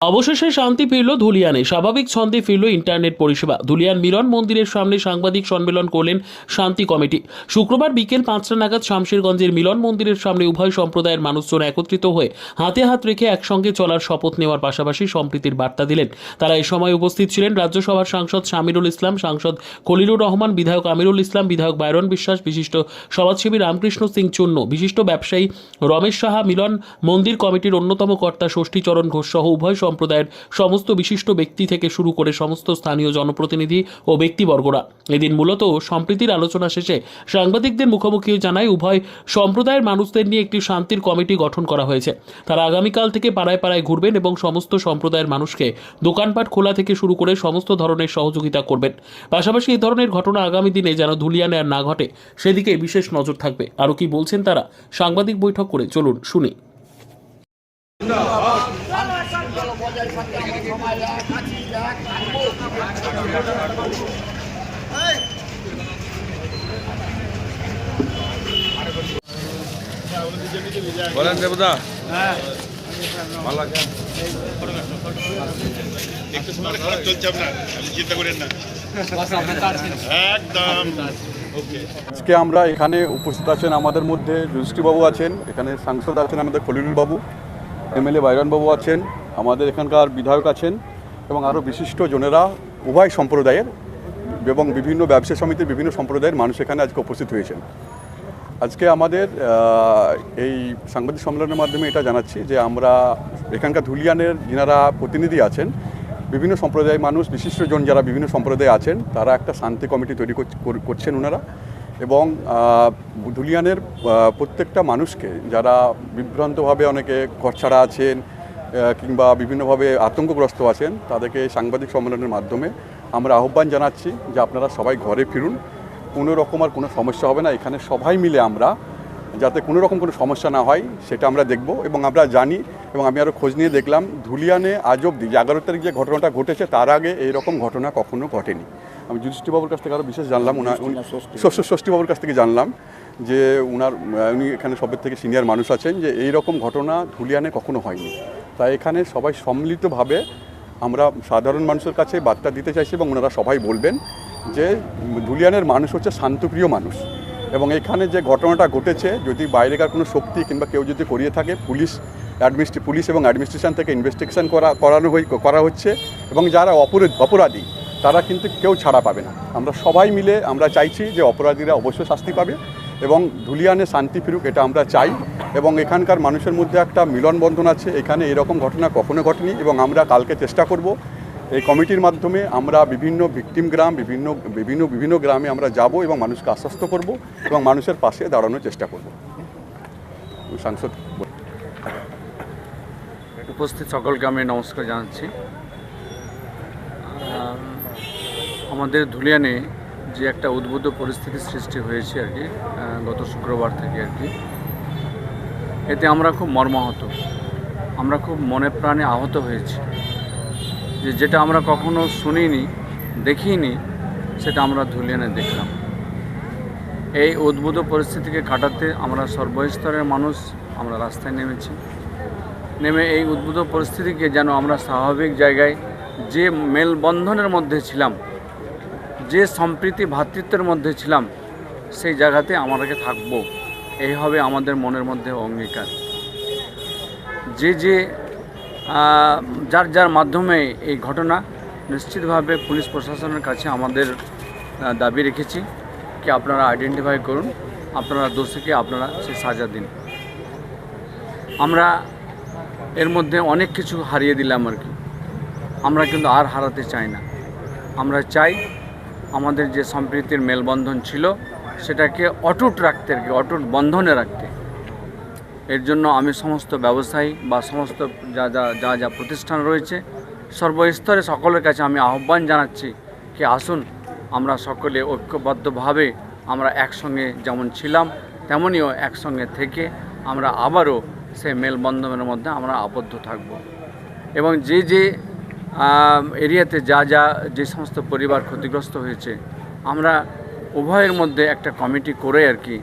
অবশেষে শান্তি ফিরল ধুলিয়ানে। স্বাভাবিক ছন্দে ফিরল ইন্টারনেট পরিষেবা। ধুলিয়ান মিলন মন্দিরের সামনে সাংবাদিক সম্মেলন করলেন শান্তি কমিটি। শুক্রবার বিকেল পাঁচটা নাগাদ শামশেরগঞ্জের মিলন মন্দিরের সামনে উভয় সম্প্রদায়ের মানুষজন একত্রিত হয়ে হাতে হাত রেখে একসঙ্গে চলার শপথ নেওয়ার পাশাপাশি সম্প্রীতির বার্তা দিলেন। তারা এই সময় উপস্থিত ছিলেন রাজ্যসভার সাংসদ শামিরুল ইসলাম, সাংসদ খলিলুর রহমান, বিধায়ক আমিরুল ইসলাম, বিধায়ক বাইরন বিশ্বাস, বিশিষ্ট সমাজসেবী রামকৃষ্ণ সিং চূন্য বিশিষ্ট ব্যবসায়ী রমেশ সাহা, মিলন মন্দির কমিটির অন্যতম কর্তা ষষ্ঠীচরণ ঘোষ সহ উভয় সম্প্রদায়ের সমস্ত বিশিষ্ট ব্যক্তি থেকে শুরু করে সমস্ত স্থানীয় জনপ্রতিনিধি ও ব্যক্তিবর্গরা। এদিন মূলত সম্প্রীতির আলোচনা শেষে সাংবাদিকদের মুখোমুখি জানায় উভয় সম্প্রদায়ের মানুষদের নিয়ে একটি শান্তির কমিটি গঠন করা হয়েছে। তারা আগামীকাল থেকে পাড়ায় পাড়ায় ঘুরবেন এবং সমস্ত সম্প্রদায়ের মানুষকে দোকানপাট খোলা থেকে শুরু করে সমস্ত ধরনের সহযোগিতা করবেন। পাশাপাশি এই ধরনের ঘটনা আগামী দিনে যেন ধুলিয়ানে আর না ঘটে, সেদিকে বিশেষ নজর থাকবে। আরও কি বলছেন তারা? সাংবাদিক বৈঠক করে চলুন শুনি। বলেন দেবদা ভালো আছেন একটু সময় খারাপ চলছে আপনার চিন্তা করেন না। একদম। আজকে আমরা এখানে উপস্থিত আছেন আমাদের মধ্যে যুধিষ্ঠিবাবু আছেন এখানে সাংসদ আছেন আমাদের খলিলুল বাবু এমএলএ বাইরনবাবু আছেন আমাদের এখানকার বিধায়ক আছেন এবং আরও বিশিষ্ট জনেরা উভয় সম্প্রদায়ের এবং বিভিন্ন ব্যবসা সমিতির বিভিন্ন সম্প্রদায়ের মানুষ এখানে আজকে উপস্থিত হয়েছেন। আজকে আমাদের এই সাংবাদিক সম্মেলনের মাধ্যমে এটা জানাচ্ছি যে আমরা এখানকার ধুলিয়ানের যিনারা প্রতিনিধি আছেন, বিভিন্ন সম্প্রদায়ের মানুষ বিশিষ্টজন যারা বিভিন্ন সম্প্রদায়ে আছেন, তারা একটা শান্তি কমিটি তৈরি কর- করছেন ওনারা এবং ধুলিয়ানের প্রত্যেকটা মানুষকে যারা বিভ্রান্তভাবে অনেকে ঘর ছাড়া আছেন কিংবা বিভিন্নভাবে আতঙ্কগ্রস্ত আছেন তাদেরকে সাংবাদিক সম্মেলনের মাধ্যমে আমরা আহ্বান জানাচ্ছি যে আপনারা সবাই ঘরে ফিরুন। কোনো রকম আর কোনো সমস্যা হবে না। এখানে সবাই মিলে আমরা যাতে কোনো রকম কোনো সমস্যা না হয় সেটা আমরা দেখব এবং আমরা জানি এবং আমি আরও খোঁজ নিয়ে দেখলাম ধুলিয়ানে আজ অব্দি যে এগারো তারিখ যে ঘটনাটা ঘটেছে তার আগে এই রকম ঘটনা কখনো ঘটেনি। আমি যুধিষ্ঠিবাবুর কাছ থেকে আরও বিশেষ জানলাম উনার ষষ্ঠ। ষষ্ঠীবাবুর কাছ থেকে জানলাম যে উনার উনি এখানে সবের থেকে সিনিয়র মানুষ আছেন যে এই রকম ঘটনা ধুলিয়ানে কখনো হয়নি। তাই এখানে সবাই সম্মিলিতভাবে আমরা সাধারণ মানুষের কাছে বার্তা দিতে চাইছি এবং ওনারা সবাই বলবেন যে ধুলিয়ানের মানুষ হচ্ছে শান্তপ্রিয় মানুষ। এবং এখানে যে ঘটনাটা ঘটেছে, যদি বাইরেকার কোনো শক্তি কিংবা কেউ যদি করিয়ে থাকে, পুলিশ অ্যাডমিনিস্ট্রি পুলিশ এবং অ্যাডমিনিস্ট্রেশন থেকে ইনভেস্টিগেশন করা, করানো হই, করা হচ্ছে এবং যারা অপরাধ, অপরাধী, তারা কিন্তু কেউ ছাড়া পাবে না। আমরা সবাই মিলে আমরা চাইছি যে অপরাধীরা অবশ্যই শাস্তি পাবে। এবং ধুলিয়ানে শান্তি ফিরুক, এটা আমরা চাই। এবং এখানকার মানুষের মধ্যে একটা মিলনবন্ধন আছে। এখানে এরকম ঘটনা কখনো ঘটেনি এবং আমরা কালকে চেষ্টা করব। এই কমিটির মাধ্যমে আমরা বিভিন্ন ভিকটিম গ্রাম, বিভিন্ন বিভিন্ন বিভিন্ন গ্রামে আমরা যাব এবং মানুষকে আশ্বস্ত করব এবং মানুষের পাশে দাঁড়ানোর চেষ্টা করব। সাংসদ উপস্থিত সকলকে আমি নমস্কার জানাচ্ছি। আমাদের ধুলিয়ানে যে একটা উদ্ভূত পরিস্থিতির সৃষ্টি হয়েছে আর কি গত শুক্রবার থেকে আর কি। এতে আমরা খুব মর্মাহত। আমরা খুব মনে প্রাণে আহত হয়েছি। যে যেটা আমরা কখনো শুনিনি, দেখিনি, সেটা আমরা ধুলিয়ানে দেখলাম। এই উদ্ভূত পরিস্থিতিকে কাটাতে আমরা সর্বস্তরের মানুষ আমরা রাস্তায় নেমেছি। নেমে এই উদ্ভূত পরিস্থিতিকে যেন আমরা স্বাভাবিক জায়গায় যে মেলবন্ধনের মধ্যে ছিলাম যে সম্প্রীতি ভ্রাতৃত্বের মধ্যে ছিলাম, সেই জায়গাতে আমাদেরকে থাকব। এই হবে আমাদের মনের মধ্যে অঙ্গীকার। যে যে যার যার মাধ্যমে এই ঘটনা, নিশ্চিতভাবে পুলিশ প্রশাসনের কাছে আমাদের দাবি রেখেছি কি আপনারা আইডেন্টিফাই করুন, আপনারা দোষীকে আপনারা সে সাজা দিন। আমরা এর মধ্যে অনেক কিছু হারিয়ে দিলাম আর কি। আমরা কিন্তু আর হারাতে চাই না। আমরা চাই আমাদের যে সম্প্রীতির মেলবন্ধন ছিল, সেটাকে অটুট রাখতে আর কি, অটুট বন্ধনে রাখতে। এর জন্য আমি সমস্ত ব্যবসায়ী বা সমস্ত যা যা যা যা প্রতিষ্ঠান রয়েছে, সর্বস্তরে সকলের কাছে আমি আহ্বান জানাচ্ছি কি আসুন, আমরা সকলে ঐক্যবদ্ধভাবে আমরা একসঙ্গে যেমন ছিলাম, তেমনিও একসঙ্গে থেকে আমরা আবারও সেই মেলবন্ধনের মধ্যে আমরা আবদ্ধ থাকব। এবং যে যে এরিয়াতে যা যা যে সমস্ত পরিবার ক্ষতিগ্রস্ত হয়েছে, আমরা উভয়ের মধ্যে একটা কমিটি করে আর কি,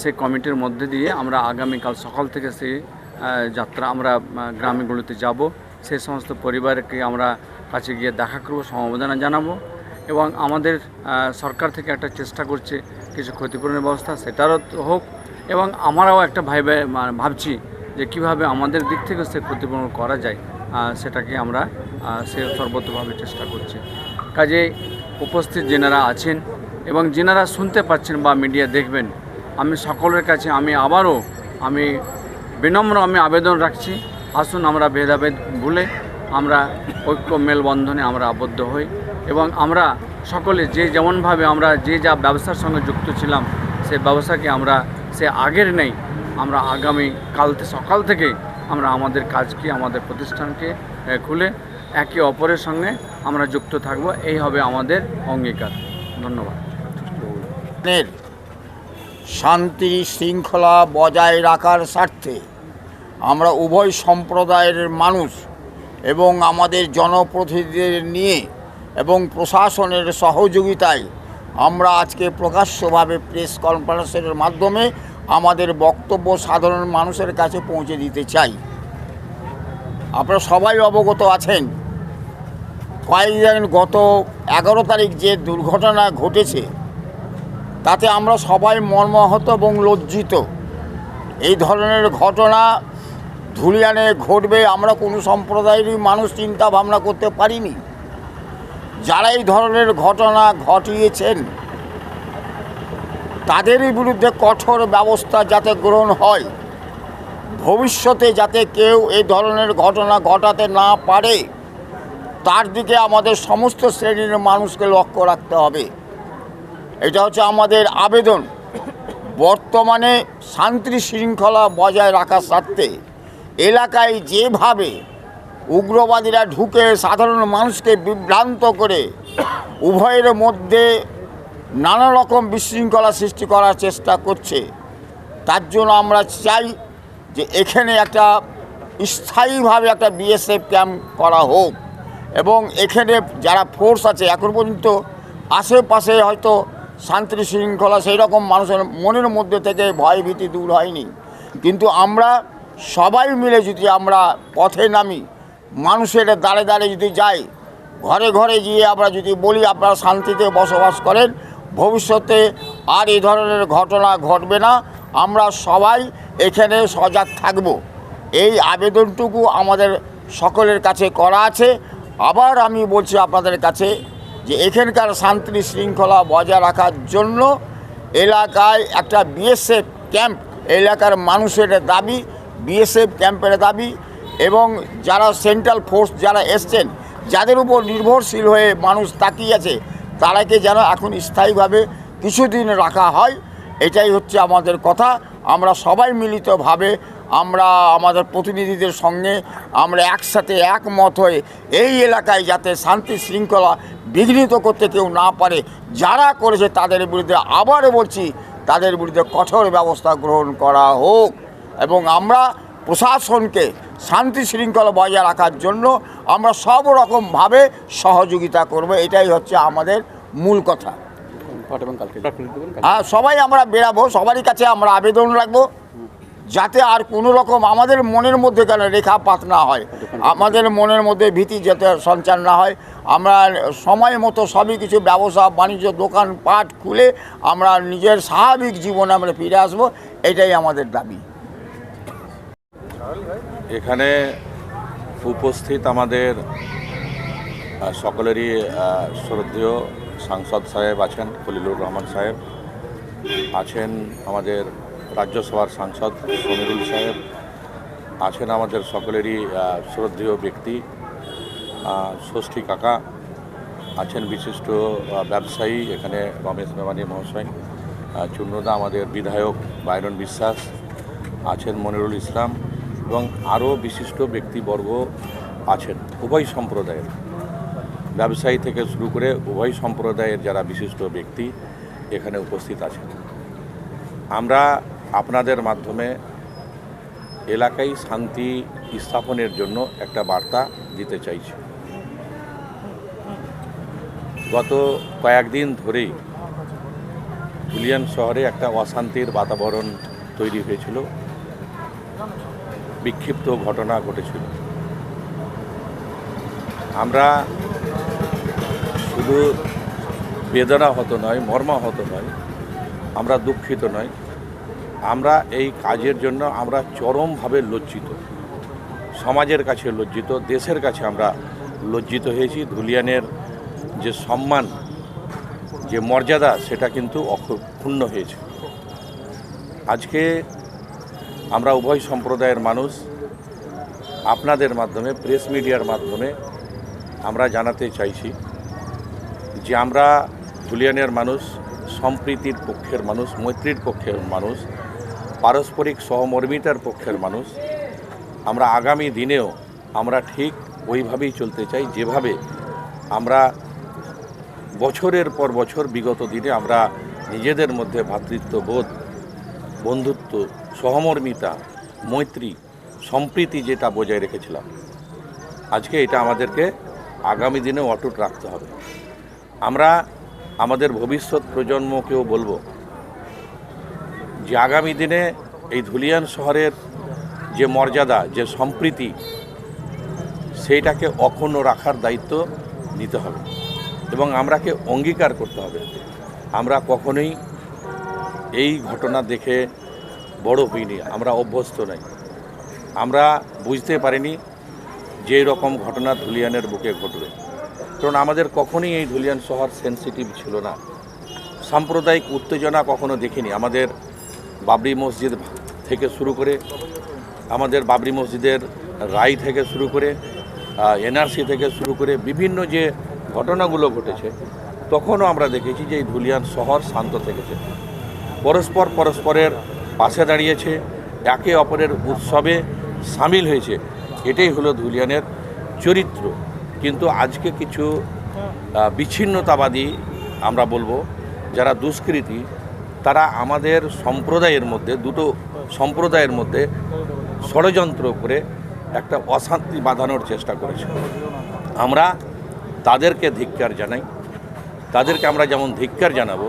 সেই কমিটির মধ্যে দিয়ে আমরা আগামীকাল সকাল থেকে সেই যাত্রা আমরা গ্রামগুলোতে যাব। সেই সমস্ত পরিবারকে আমরা কাছে গিয়ে দেখা করব, সমবেদনা জানাব এবং আমাদের সরকার থেকে একটা চেষ্টা করছে কিছু ক্ষতিপূরণের ব্যবস্থা, সেটারও হোক এবং আমরাও একটা মানে ভাবছি যে কীভাবে আমাদের দিক থেকে সে ক্ষতিপূরণ করা যায়। সেটাকে আমরা সে সর্বতভাবে চেষ্টা করছি। কাজে উপস্থিত যেনারা আছেন এবং যেনারা শুনতে পাচ্ছেন বা মিডিয়া দেখবেন, আমি সকলের কাছে আমি আবারও, আমি বিনম্র আমি আবেদন রাখছি, আসুন আমরা ভেদাভেদ ভুলে আমরা ঐক্য মেলবন্ধনে আমরা আবদ্ধ হই এবং আমরা সকলে যে যেমনভাবে আমরা যে যা ব্যবসার সঙ্গে যুক্ত ছিলাম, সে ব্যবসাকে আমরা, সে আগের নেই, আমরা আগামী কাল সকাল থেকে আমরা আমাদের কাজকে, আমাদের প্রতিষ্ঠানকে খুলে একে অপরের সঙ্গে আমরা যুক্ত থাকব। এই হবে আমাদের অঙ্গীকার। ধন্যবাদ। শান্তি শৃঙ্খলা বজায় রাখার স্বার্থে আমরা উভয় সম্প্রদায়ের মানুষ এবং আমাদের জনপ্রতিনিধিদের নিয়ে এবং প্রশাসনের সহযোগিতায় আমরা আজকে প্রকাশ্যভাবে প্রেস কনফারেন্সের মাধ্যমে আমাদের বক্তব্য সাধারণ মানুষের কাছে পৌঁছে দিতে চাই। আপনারা সবাই অবগত আছেন। কয়েকদিন গত এগারো তারিখ যে দুর্ঘটনা ঘটেছে, তাতে আমরা সবাই মর্মাহত এবং লজ্জিত। এই ধরনের ঘটনা ধুলিয়ানে ঘটবে, আমরা কোনো সম্প্রদায়েরই মানুষ চিন্তা ভাবনা করতে পারিনি। যারা এই ধরনের ঘটনা ঘটিয়েছেন তাদেরই বিরুদ্ধে কঠোর ব্যবস্থা যাতে গ্রহণ হয়। ভবিষ্যতে যাতে কেউ এই ধরনের ঘটনা ঘটাতে না পারে, তার দিকে আমাদের সমস্ত শ্রেণির মানুষকে লক্ষ্য রাখতে হবে। এটা হচ্ছে আমাদের আবেদন। বর্তমানে শান্তি শৃঙ্খলা বজায় রাখার স্বার্থে এলাকায় যেভাবে উগ্রবাদীরা ঢুকে সাধারণ মানুষকে বিভ্রান্ত করে, উভয়ের মধ্যে নানা রকম বিশৃঙ্খলা সৃষ্টি করার চেষ্টা করছে। তার জন্য আমরা চাই যে এখানে একটা স্থায়ীভাবে একটা বিএসএফ ক্যাম্প করা হোক এবং এখানে যারা ফোর্স আছে, এখন পর্যন্ত আশেপাশে হয়তো শান্তি শৃঙ্খলা সেই রকম মানুষের মনের মধ্যে থেকে ভয় ভীতি দূর হয়নি। কিন্তু আমরা সবাই মিলে যদি আমরা পথে নামি, মানুষের দাঁড়ে দাঁড়ে যদি যাই, ঘরে ঘরে গিয়ে আমরা যদি বলি, আপনারা শান্তিতে বসবাস করেন ভবিষ্যতে আর এই ধরনের ঘটনা ঘটবে না। আমরা সবাই এখানে সজাগ থাকব। এই আবেদনটুকু আমাদের সকলের কাছে করা আছে। আবার আমি বলছি আপনাদের কাছে যে এখানকার শান্তি শৃঙ্খলা বজায় রাখার জন্য এলাকায় একটা বিএসএফ ক্যাম্প, এলাকার মানুষের দাবি, বিএসএফ ক্যাম্পের দাবি এবং যারা সেন্ট্রাল ফোর্স যারা এসছেন, যাদের উপর নির্ভরশীল হয়ে মানুষ তাকিয়ে আছে তারাকে যেন এখন স্থায়ীভাবে কিছুদিন রাখা হয়, এটাই হচ্ছে আমাদের কথা। আমরা সবাই মিলিতভাবে আমরা আমাদের প্রতিনিধিদের সঙ্গে আমরা একসাথে একমত হয়ে এই এলাকায় যাতে শান্তি শৃঙ্খলা বিঘ্নিত করতে কেউ না পারে, যারা করেছে তাদের বিরুদ্ধে আবারও বলছি, তাদের বিরুদ্ধে কঠোর ব্যবস্থা গ্রহণ করা হোক। এবং আমরা প্রশাসনকে শান্তি শৃঙ্খলা বজায় রাখার জন্য আমরা সব রকমভাবে সহযোগিতা করব, এটাই হচ্ছে আমাদের মূল কথা। হ্যাঁ সবাই আমরা বেরাবো সবারই কাছে আমরা আবেদন রাখব, যাতে আর কোনো রকম আমাদের মনের মধ্যে কেন রেখাপাত না হয়। আমাদের মনের মধ্যে ভীতি যাতে সঞ্চার না হয়। আমরা সময় মতো সবই কিছু ব্যবসা, বাণিজ্য দোকান পাট খুলে আমরা নিজের স্বাভাবিক জীবনে আমরা ফিরে আসব, এটাই আমাদের দাবি। এখানে উপস্থিত আমাদের সকলেরই শ্রদ্ধেয় সাংসদ সাহেব আছেন, খলিলুর রহমান সাহেব আছেন, আমাদের রাজ্যসভার সাংসদ সমীরুল সাহেব আছেন, আমাদের সকলেরই শ্রদ্ধেয় ব্যক্তি ষষ্ঠী কাকা আছেন, বিশিষ্ট ব্যবসায়ী এখানে রমেশ মেমানি মহাশয় চূর্ণদা আমাদের বিধায়ক বাইরন বিশ্বাস আছেন, মনিরুল ইসলাম এবং আরও বিশিষ্ট ব্যক্তিবর্গ আছেন উভয় সম্প্রদায়ের। ব্যবসায়ী থেকে শুরু করে উভয় সম্প্রদায়ের যারা বিশিষ্ট ব্যক্তি এখানে উপস্থিত আছেন। আমরা আপনাদের মাধ্যমে এলাকায় শান্তি স্থাপনের জন্য একটা বার্তা দিতে চাইছি। গত কয়েকদিন ধরেই ধুলিয়ান শহরে একটা অশান্তির বাতাবরণ তৈরি হয়েছিল। বিক্ষিপ্ত ঘটনা ঘটেছিল। আমরা শুধু বেদনা হতো নয় মর্মাহত নয়, আমরা দুঃখিত নয়। আমরা এই কাজের জন্য আমরা চরমভাবে লজ্জিত। সমাজের কাছে লজ্জিত, দেশের কাছে আমরা লজ্জিত হয়েছি। ধুলিয়ানের যে সম্মান, যে মর্যাদা, সেটা কিন্তু অক্ষুণ্ণ হয়েছে। আজকে আমরা উভয় সম্প্রদায়ের মানুষ। আপনাদের মাধ্যমে প্রেস মিডিয়ার মাধ্যমে আমরা জানাতে চাইছি যে আমরা জুলিয়ানের মানুষ, সম্প্রীতির পক্ষের মানুষ, মৈত্রীর পক্ষের মানুষ, পারস্পরিক সহমর্মিতার পক্ষের মানুষ। আমরা আগামী দিনেও আমরা ঠিক ওইভাবেই চলতে চাই, যেভাবে আমরা বছরের পর বছর বিগত দিনে আমরা নিজেদের মধ্যে ভ্রাতৃত্ববোধ বন্ধুত্ব সহমর্মিতা, মৈত্রী, সম্প্রীতি যেটা বজায় রেখেছিলাম। আজকে এটা আমাদেরকে আগামী দিনে অটুট রাখতে হবে। আমরা আমাদের ভবিষ্যৎ প্রজন্মকেও বলব যে আগামী দিনে এই ধুলিয়ান শহরের যে মর্যাদা, যে সম্প্রীতি, সেইটাকে অক্ষুণ্ণ রাখার দায়িত্ব নিতে হবে এবং আমরাকে অঙ্গীকার করতে হবে। আমরা কখনোই এই ঘটনা দেখে বড় হইনি, আমরা অভ্যস্ত নই। আমরা বুঝতে পারিনি যে রকম ঘটনা ধুলিয়ানের বুকে ঘটবে। কারণ আমাদের কখনোই এই ধুলিয়ান শহর সেন্সিটিভ ছিল না। সাম্প্রদায়িক উত্তেজনা কখনো দেখিনি। আমাদের বাবরি মসজিদ থেকে শুরু করে, আমাদের বাবরি মসজিদের রায় থেকে শুরু করে এনআরসি থেকে শুরু করে বিভিন্ন যে ঘটনাগুলো ঘটেছে, তখনও আমরা দেখেছি যে এই ধুলিয়ান শহর শান্ত থেকেছে। পরস্পর পরস্পরের পাশে দাঁড়িয়েছে, একে অপরের উৎসবে সামিল হয়েছে। এটাই হলো ধুলিয়ানের চরিত্র। কিন্তু আজকে কিছু বিচ্ছিন্নতাবাদী আমরা বলব, যারা দুষ্কৃতী, তারা আমাদের সম্প্রদায়ের মধ্যে, দুটো সম্প্রদায়ের মধ্যে ষড়যন্ত্র করে একটা অশান্তি বাঁধানোর চেষ্টা করেছে। আমরা তাদেরকে ধিক্কার জানাই। তাদেরকে আমরা যেমন ধিক্কার জানাব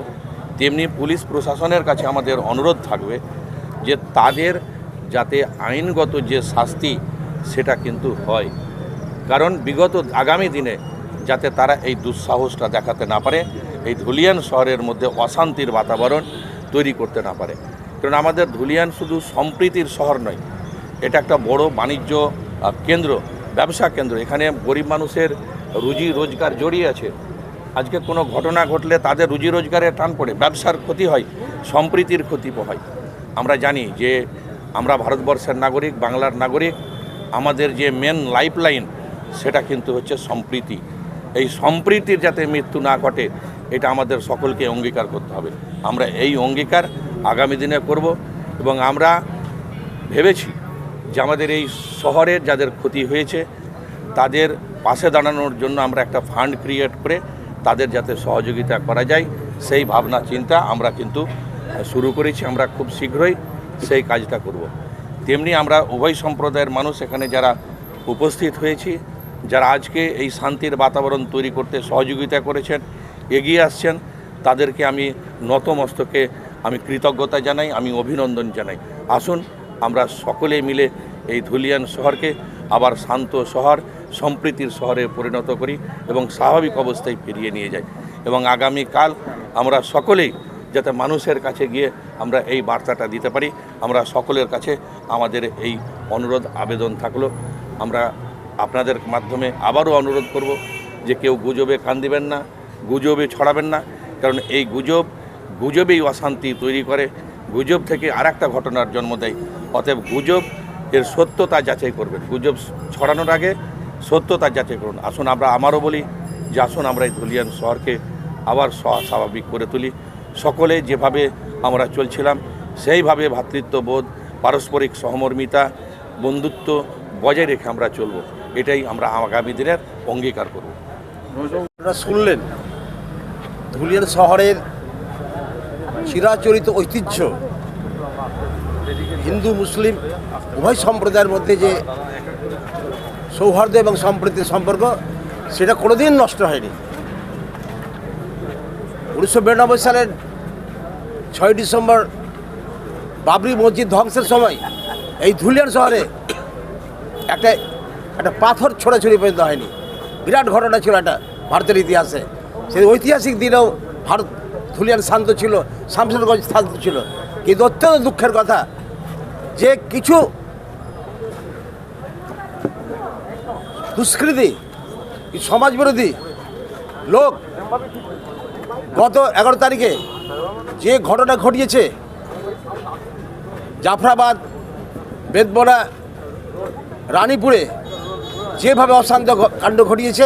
তেমনি পুলিশ প্রশাসনের কাছে আমাদের অনুরোধ থাকবে যে তাদের যাতে আইনগত যে শাস্তি সেটা কিন্তু হয়। কারণ বিগত আগামী দিনে যাতে তারা এই দুঃসাহসটা দেখাতে না পারে, এই ধুলিয়ান শহরের মধ্যে অশান্তির বাতাবরণ তৈরি করতে না পারে। কারণ আমাদের ধুলিয়ান শুধু সম্প্রীতির শহর নয়, এটা একটা বড় বাণিজ্য কেন্দ্র, ব্যবসা কেন্দ্র। এখানে গরিব মানুষের রুজি রোজগার জড়িয়ে আছে। আজকে কোনো ঘটনা ঘটলে তাদের রুজি রোজগারের টান পড়ে, ব্যবসার ক্ষতি হয়, সম্প্রীতির ক্ষতি হয়। আমরা জানি যে আমরা ভারতবর্ষের নাগরিক, বাংলার নাগরিক, আমাদের যে মেন লাইফলাইন সেটা কিন্তু হচ্ছে সম্প্রীতি। এই সম্প্রীতির যাতে মৃত্যু না ঘটে, এটা আমাদের সকলকে অঙ্গীকার করতে হবে। আমরা এই অঙ্গীকার আগামী দিনে করব এবং আমরা ভেবেছি যে আমাদের এই শহরের যাদের ক্ষতি হয়েছে, তাদের পাশে দাঁড়ানোর জন্য আমরা একটা ফান্ড ক্রিয়েট করে তাদের যাতে সহযোগিতা করা যায়, সেই ভাবনা, চিন্তা আমরা কিন্তু শুরু করেছি আমরা খুব শীঘ্রই সেই কাজটা করব। তেমনি আমরা উভয় সম্প্রদায়ের মানুষ এখানে যারা উপস্থিত হয়েছি, যারা আজকে এই শান্তির বাতাবরণ তৈরি করতে সহযোগিতা করেছেন, এগিয়ে আসছেন, তাদেরকে আমি নতমস্তকে আমি কৃতজ্ঞতা জানাই, আমি অভিনন্দন জানাই আসুন, আমরা সকলে মিলে এই ধুলিয়ান শহরকে আবার শান্ত শহর, সম্প্রীতির শহরে পরিণত করি এবং স্বাভাবিক অবস্থায় ফিরিয়ে নিয়ে যাই। এবং আগামীকাল আমরা সকলেই যাতে মানুষের কাছে গিয়ে আমরা এই বার্তাটা দিতে পারি, আমরা সকলের কাছে আমাদের এই অনুরোধ, আবেদন থাকল। আমরা আপনাদের মাধ্যমে আবারও অনুরোধ করব যে কেউ গুজবে কান দিবেন না, গুজবে ছড়াবেন না, কারণ এই গুজব, গুজবেই অশান্তি তৈরি করে। গুজব থেকে আর একটা ঘটনার জন্ম দেয়। অতএব গুজব এর সত্যতা যাচাই করবেন। গুজব ছড়ানোর আগে সত্যতা যাচাই করুন। আসুন আমরা, আমারও বলি যে আসুন আমরা এই ধুলিয়ান শহরকে আবার স্ব- স্বাভাবিক করে তুলি। সকলে যেভাবে আমরা চলছিলাম, সেইভাবে ভ্রাতৃত্ববোধ পারস্পরিক সহমর্মিতা, বন্ধুত্ব বজায় রেখে আমরা চলব। এটাই আমরা আগামী দিনের অঙ্গীকার করব। শুনলেন, ধুলিয়ান শহরের চিরাচরিত ঐতিহ্য, হিন্দু, মুসলিম উভয় সম্প্রদায়ের মধ্যে যে সৌহার্দ্য এবং সম্প্রীতির সম্পর্ক, সেটা কোনোদিন নষ্ট হয়নি। উনিশশো বিরানব্বই সালের ছয় ডিসেম্বর বাবরি মসজিদ ধ্বংসের সময় এই ধুলিয়ান শহরে একটা একটা পাথর ছোড়াছুড়ি পর্যন্ত হয়নি। বিরাট ঘটনা ছিল একটা ভারতের ইতিহাসে। সেই ঐতিহাসিক দিনেও ভারত ধুলিয়ান শান্ত ছিল, শামসুরগঞ্জ শান্ত ছিল। কিন্তু অত্যন্ত দুঃখের কথা যে কিছু দুষ্কৃতি কি সমাজবিরোধী লোক গত এগারো তারিখে যে ঘটনা ঘটিয়েছে, জাফরাবাদ বেদবনা রানীপুরে যেভাবে অশান্ত কাণ্ড ঘটিয়েছে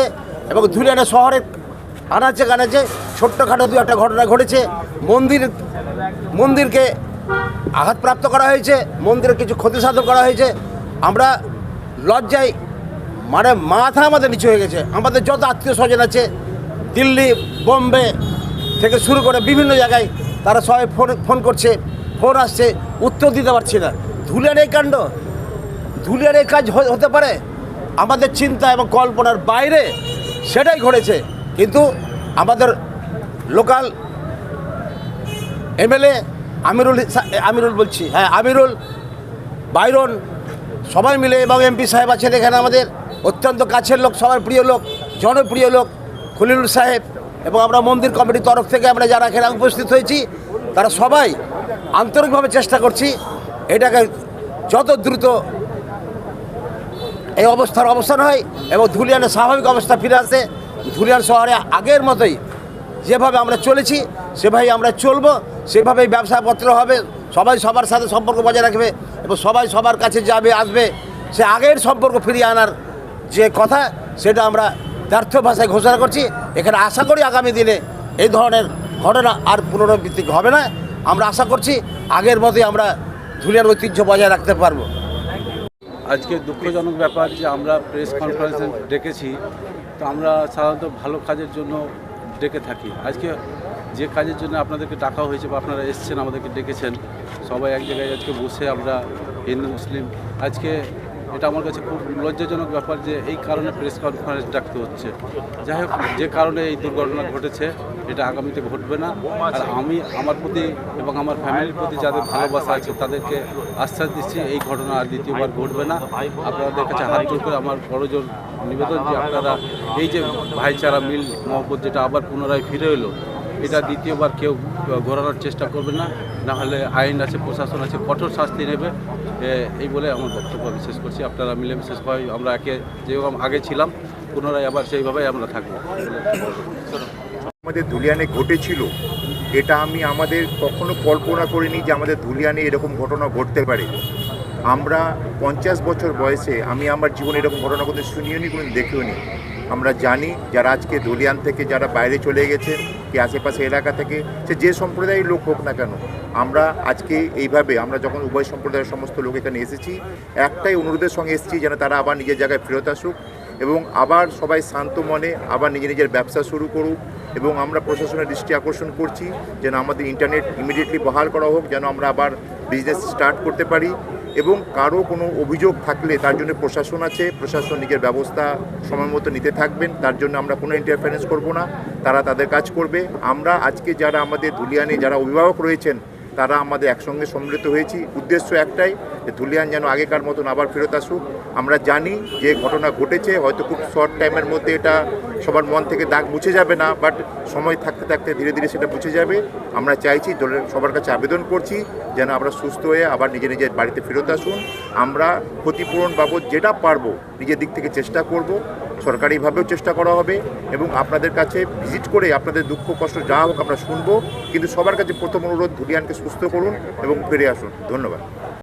এবং ধুলিয়ানা শহরের আনাচে কানাচে ছোট্টখাটো দু একটা ঘটনা ঘটেছে, মন্দির, মন্দিরকে আঘাতপ্রাপ্ত করা হয়েছে, মন্দিরের কিছু ক্ষতি সাধন করা হয়েছে। আমরা লজ্জায় মানে মাথা আমাদের নিচু হয়ে গেছে। আমাদের যত আত্মীয় স্বজন আছে, দিল্লি, বোম্বে থেকে শুরু করে বিভিন্ন জায়গায় তারা সবাই ফোন ফোন করছে, ফোন আসছে, উত্তর দিতে পারছি না। ধুলিয়ার এই কাণ্ড, ধুলিয়ার এই কাজ হতে পারে, আমাদের চিন্তা এবং কল্পনার বাইরে সেটাই ঘটেছে। কিন্তু আমাদের লোকাল এমএলএ আমিরুল আমিরুল বলছি হ্যাঁ আমিরুল, বাইরন, সবাই মিলে এবং এমপি সাহেব আছেন এখানে আমাদের, অত্যন্ত কাছের লোক, সবার প্রিয় লোক, জনপ্রিয় লোক খলিলুল সাহেব এবং আমরা মন্দির কমিটির তরফ থেকে আমরা যারা এখানে উপস্থিত হয়েছি, তারা সবাই আন্তরিকভাবে চেষ্টা করছি এটাকে যত দ্রুত এই অবস্থার অবসান হয় এবং ধুলিয়ানের স্বাভাবিক অবস্থা ফিরে আসে। ধুলিয়ান শহরে আগের মতোই যেভাবে আমরা চলেছি, সেভাবেই আমরা চলবো, সেভাবেই ব্যবসাপত্র হবে, সবাই সবার সাথে সম্পর্ক বজায় রাখবে এবং সবাই সবার কাছে যাবে, আসবে। সে আগের সম্পর্ক ফিরিয়ে আনার যে কথা, সেটা আমরা ব্যর্থ ভাষায় ঘোষণা করছি। এখানে আশা করি আগামী দিনে এই ধরনের ঘটনা আর পুনরাবৃত্তি হবে না। আমরা আশা করছি আগের মতোই আমরা ধুলিয়ার ঐতিহ্য বজায় রাখতে পারব। আজকে দুঃখজনক ব্যাপার যে আমরা প্রেস কনফারেন্সে ডেকেছি তো আমরা সাধারণত ভালো কাজের জন্য ডেকে থাকি। আজকে যে কাজের জন্য আপনাদেরকে ডাকা হয়েছে বা আপনারা এসছেন, আমাদেরকে ডেকেছেন, সবাই এক জায়গায় আজকে বসে আমরা হিন্দু, মুসলিম, আজকে এটা আমার কাছে খুব লজ্জাজনক ব্যাপার যে এই কারণে প্রেস কনফারেন্স ডাকতে হচ্ছে। যাই হোক, যে কারণে এই দুর্ঘটনা ঘটেছে, এটা আগামীতে ঘটবে না। আর আমি আমার প্রতি এবং আমার ফ্যামিলির প্রতি যাদের ভালোবাসা আছে, তাদেরকে আশ্বাস দিচ্ছি, এই ঘটনা আর দ্বিতীয়বার ঘটবে না। আপনাদের কাছে হাত জোর করে আমার বড়জোর নিবেদন যে আপনারা এই যে ভাইচারা মিল মহব্বত যেটা আবার পুনরায় ফিরে এলো এটা দ্বিতীয়বার কেউ ঘোরানোর চেষ্টা করবে না। না হলে আইন আছে, প্রশাসন আছে, কঠোর শাস্তি নেবে। এই বলে আমার বক্তব্য বিশেষ করছি। আপনারা মিলেমিশেষভাবে আমরা একে যেরকম আগে ছিলাম, পুনরায় আবার সেইভাবেই আমরা থাকব। আমাদের দুলিয়ানে ঘটেছিল, এটা আমি আমাদের কখনো কল্পনা করিনি যে আমাদের ধুলিয়ানে এরকম ঘটনা ঘটতে পারে। আমরা পঞ্চাশ বছর বয়সে আমি আমার জীবনে এরকম ঘটনা কোনো শুনিও নি কোনো দেখেও নি আমরা জানি যারা আজকে দলিয়ান থেকে যারা বাইরে চলে গেছে, কি আশেপাশে এলাকা থেকে, সে যে সম্প্রদায়ের লোক হোক না কেন, আমরা আজকে এইভাবে, আমরা যখন উভয় সম্প্রদায়ের সমস্ত লোক এখানে এসেছি, একটাই অনুরোধের সঙ্গে এসেছি যেন তারা আবার নিজের জায়গায় ফেরত আসুক। এবং আবার সবাই শান্ত মনে আবার নিজের নিজের ব্যবসা শুরু করুক এবং আমরা প্রশাসনের দৃষ্টি আকর্ষণ করছি যেন আমাদের ইন্টারনেট ইমিডিয়েটলি বহাল করা হোক, যেন আমরা আবার বিজনেস স্টার্ট করতে পারি এবং কারও কোনো অভিযোগ থাকলে তার জন্য প্রশাসন আছে, প্রশাসন নিজের ব্যবস্থা সময় মতো নিতে থাকবেন, তার জন্য আমরা কোনো ইন্টারফারেন্স করব না, তারা তাদের কাজ করবে। আমরা আজকে যারা আমাদের ধুলিয়ানে যারা অভিভাবক রয়েছেন তারা আমাদের একসঙ্গে সম্মিলিত হয়েছি। উদ্দেশ্য একটাই, যে ধুলিয়ান যেন আগেকার মতন আবার ফেরত আসুক। আমরা জানি যে ঘটনা ঘটেছে, হয়তো খুব শর্ট টাইমের মধ্যে এটা সবার মন থেকে দাগ মুছে যাবে না বাট সময় থাকতে থাকতে ধীরে ধীরে সেটা মুছে যাবে। আমরা চাইছি, দলের সবার কাছে আবেদন করছি, যেন আমরা সুস্থ হয়ে আবার নিজে নিজের বাড়িতে ফেরত আসুন। আমরা ক্ষতিপূরণ বাবদ যেটা পারব, নিজের দিক থেকে চেষ্টা করব। সরকারিভাবেও চেষ্টা করা হবে এবং আপনাদের কাছে ভিজিট করে আপনাদের দুঃখ, কষ্ট যা হোক আমরা শুনব। কিন্তু সবার কাছে প্রথম অনুরোধ, ধুলিয়ানকে সুস্থ করুন এবং ফিরে আসুন। ধন্যবাদ।